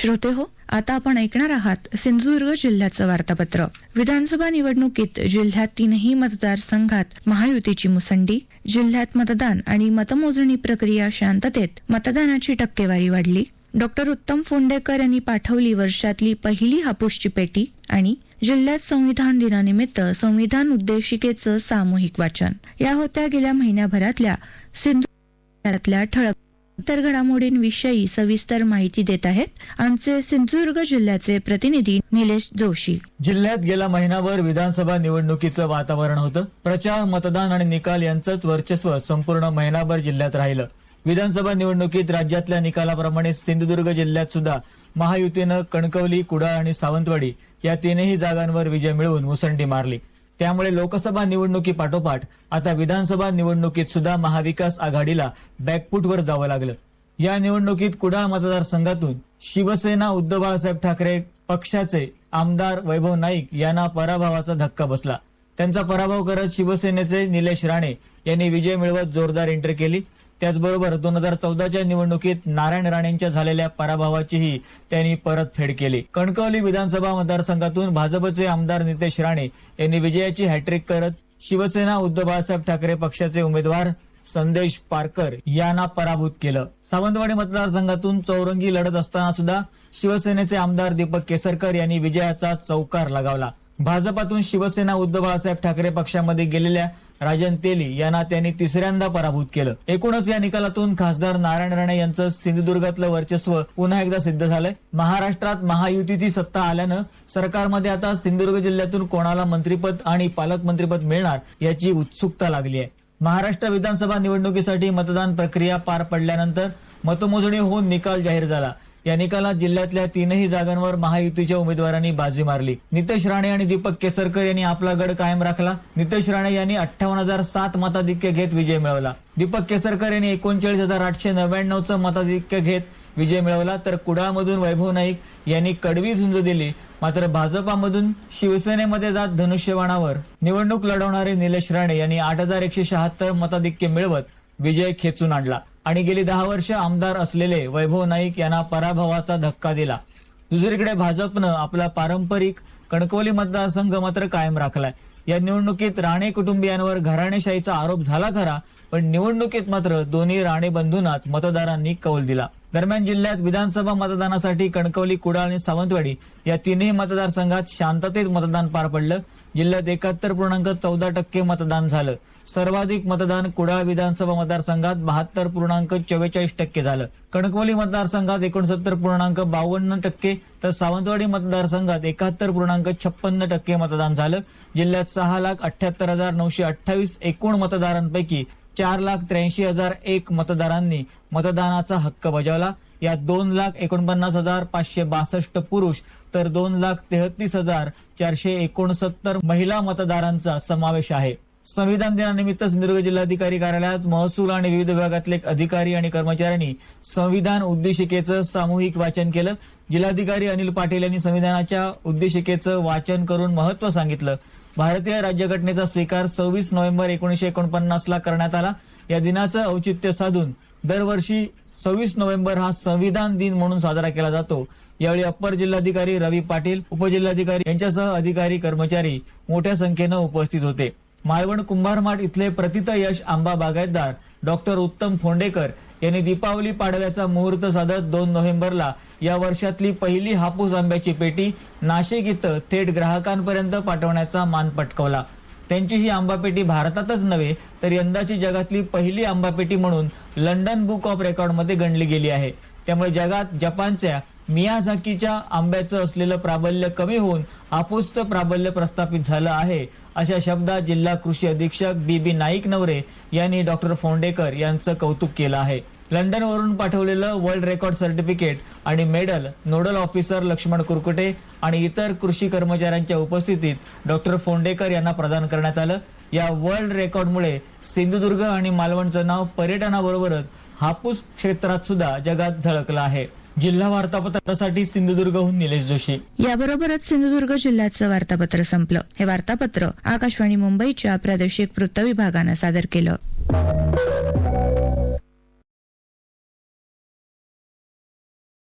श्रोते हो आता आपण ऐकणार आहात सिंधुदुर्ग जिल्ह्याचं वार्तापत्र. विधानसभा निवडणुकीत जिल्ह्यात तीनही मतदारसंघात महायुतीची मुसंडी जिल्ह्यात मतदान आणि मतमोजणी प्रक्रिया शांततेत मतदानाची टक्केवारी वाढली. डॉक्टर उत्तम फोंडेकर यांनी पाठवली वर्षातली पहिली हापूसची पेटी आणि जिल्ह्यात संविधान दिनानिमित्त संविधान उद्देशिकेचं सामूहिक वाचन. या होत्या गेल्या महिन्याभरातल्या सिंधुदुर्गातल्या ठळक इतर घडामोडींविषयी सविस्तर माहिती देत आहेत आमचे सिंधुदुर्ग जिल्ह्याचे प्रतिनिधी निलेश जोशी. जिल्ह्यात गेला महिनाभर विधानसभा निवडणुकीचं वातावरण होतं. प्रचार मतदान आणि निकाल यांचंच वर्चस्व संपूर्ण महिनाभर जिल्ह्यात राहिलं. विधानसभा निवडणुकीत राज्यातल्या निकालाप्रमाणे सिंधुदुर्ग जिल्ह्यात सुद्धा महायुतीनं कणकवली कुडाळ आणि सावंतवाडी या तीनही जागांवर विजय मिळवून मुसंडी मारली. त्यामुळे लोकसभा निवडणुकी पाठोपाठ आता विधानसभा निवडणुकीत सुद्धा महाविकास आघाडीला बॅकफूटवर जावं लागलं. या निवडणुकीत कुडाळ मतदारसंघातून शिवसेना उद्धव बाळासाहेब ठाकरे पक्षाचे आमदार वैभव नाईक यांना पराभवाचा धक्का बसला. त्यांचा पराभव करत शिवसेनेचे निलेश राणे यांनी विजय मिळवत जोरदार एंट्री केली. त्याचबरोबर दोन हजार चौदाच्या निवडणुकीत नारायण राणेंच्या झालेल्या पराभवाचीही त्यांनी परतफेड केली. कणकवली विधानसभा मतदारसंघातून भाजपचे आमदार नितेश राणे यांनी विजयाची हॅट्रिक करत शिवसेना उद्धव बाळासाहेब ठाकरे पक्षाचे उमेदवार संदेश पारकर यांना पराभूत केलं. सावंतवाडी मतदारसंघातून चौरंगी लढत असताना सुद्धा शिवसेनेचे आमदार दीपक केसरकर यांनी विजयाचा चौकार लगावला. भाजपातून शिवसेना उद्धव बाळासाहेब ठाकरे पक्षामध्ये गेलेल्या राजन तेली यांना त्यांनी तिसऱ्यांदा पराभूत केलं. एकूणच या निकालातून खासदार नारायण राणे यांचं सिंधुदुर्गातलं वर्चस्व पुन्हा एकदा सिद्ध झालंय. महाराष्ट्रात महायुतीची सत्ता आल्यानं सरकारमध्ये आता सिंधुदुर्ग जिल्ह्यातून कोणाला मंत्रीपद आणि पालकमंत्रीपद मिळणार याची उत्सुकता लागली आहे. महाराष्ट्र विधानसभा निवडणुकीसाठी मतदान प्रक्रिया पार पडल्यानंतर मतमोजणी होऊन निकाल जाहीर झाला. या निकालात जिल्ह्यातल्या तीनही जागांवर महायुतीच्या उमेदवारांनी बाजी मारली. नितेश राणे आणि दीपक केसरकर यांनी आपला गड कायम राखला. नितेश राणे यांनी अठ्ठावन्न हजार सात मताधिक्य घेत विजय मिळवला. दीपक केसरकर यांनी एकोणचाळीस हजार आठशे नव्याण्णवचं मताधिक्य घेत विजय मिळवला. तर कुडाळमधून वैभव नाईक यांनी कडवी झुंज दिली. मात्र भाजपामधून शिवसेनेमध्ये जात धनुष्यबाणावर. निवडणूक लढवणारे निलेश राणे यांनी आठ हजार एकशे शहात्तर मताधिक्य मिळवत विजय खेचून आणला. आणि गेली दहा वर्ष आमदार असलेले वैभव नाईक यांना पराभवाचा धक्का दिला. दुसरीकडे भाजपनं आपला पारंपरिक कणकवली मतदारसंघ मात्र कायम राखलाय. या निवडणुकीत राणे कुटुंबियांवर घराणेशाहीचा आरोप झाला खरा पण निवडणुकीत मात्र दोन्ही राणे बंधूंनाच मतदारांनी कौल दिला. दरम्यान जिल्ह्यात विधानसभा मतदानासाठी कणकवली कुडाळ आणि सावंतवाडी या तिन्ही मतदारसंघात शांततेत मतदान पार पडलं. जिल्ह्यात एकाहत्तर पूर्णांक चौदा टक्के मतदान झालं. सर्वाधिक मतदान कुडाळ विधानसभा मतदारसंघात बहात्तर पूर्णांक चव्वेचाळीस टक्के झालं. कणकवली मतदारसंघात एकोणसत्तर पूर्णांक बावन्न टक्के तर सावंतवाडी मतदारसंघात एकाहत्तर पूर्णांक छप्पन्न टक्के मतदान झालं. जिल्ह्यात सहा लाख अठ्याहत्तर हजार नऊशे अठ्ठावीस एकूण मतदारांपैकी चार लाख त्र्याऐंशी हजार एक मतदारांनी मतदानाचा हक्क बजावला. यात दोन लाख एकोणपन्नास हजार पाचशे बासष्ट पुरुष तर दोन लाख तेहतीस हजार चारशे एकोणसत्तर महिला मतदारांचा समावेश आहे. संविधान दिनानिमित्त सिंधुदुर्ग जिल्हाधिकारी कार्यालयात महसूल आणि विविध विभागातले अधिकारी आणि कर्मचाऱ्यांनी संविधान उद्देशिकेचं सामूहिक वाचन केलं. जिल्हाधिकारी अनिल पाटील यांनी संविधानाच्या उद्देशिकेचं वाचन करून महत्त्व सांगितलं. भारतीय राज्यघटनेचा स्वीकार सव्वीस नोव्हेंबर एकोणीशे एकोणपन्नास ला करण्यात आला. या दिनाचं औचित्य साधून दरवर्षी सव्वीस नोव्हेंबर हा संविधान दिन म्हणून साजरा केला जातो. यावेळी अप्पर जिल्हाधिकारी रवी पाटील उपजिल्हाधिकारी यांच्यासह अधिकारी कर्मचारी मोठ्या संख्येनं उपस्थित होते. मालवण कुंभारमाठ इथले प्रतित यश आंबा बागायतदार डॉक्टर उत्तम फोंडेकर यांनी दीपावली पाडव्याचा मुहूर्त साधत दोन नोव्हेंबरला. या वर्षातली पहिली हापूस आंब्याची पेटी नाशिक इथं थेट ग्राहकांपर्यंत पाठवण्याचा मान पटकवला. त्यांची ही आंबापेटी भारतातच नव्हे तर यंदाची जगातली पहिली आंबापेटी म्हणून लंडन बुक ऑफ रेकॉर्डमध्ये गणली गेली आहे. त्यामुळे जगात जपानच्या मियाझाकीच्या आंब्याचं असलेलं प्राबल्य कमी होऊन हापूसचं प्राबल्य प्रस्थापित झालं आहे अशा शब्दात जिल्हा कृषी अधीक्षक बी बी नाईक नवरे यांनी डॉक्टर फोंडेकर यांचं कौतुक केलं आहे. लंडनवरून पाठवलेलं वर्ल्ड रेकॉर्ड सर्टिफिकेट आणि medal nodal officer Laxman Kurkute आणि इतर कृषी कर्मचाऱ्यांच्या उपस्थितीत डॉक्टर फोंडेकर यांना प्रदान करण्यात आलं. या वर्ल्ड रेकॉर्डमुळे सिंधुदुर्ग आणि मालवणचं नाव पर्यटनाबरोबरच हापूस क्षेत्रात सुद्धा जगात झळकलं आहे. जिल्हा वार्तापत्रासाठी सिंधुदुर्गहून निलेश जोशी. याबरोबरच सिंधुदुर्ग जिल्ह्याचं वार्तापत्र संपलं. हे वार्तापत्र आकाशवाणी मुंबईच्या प्रादेशिक वृत्त विभागानं सादर केलं.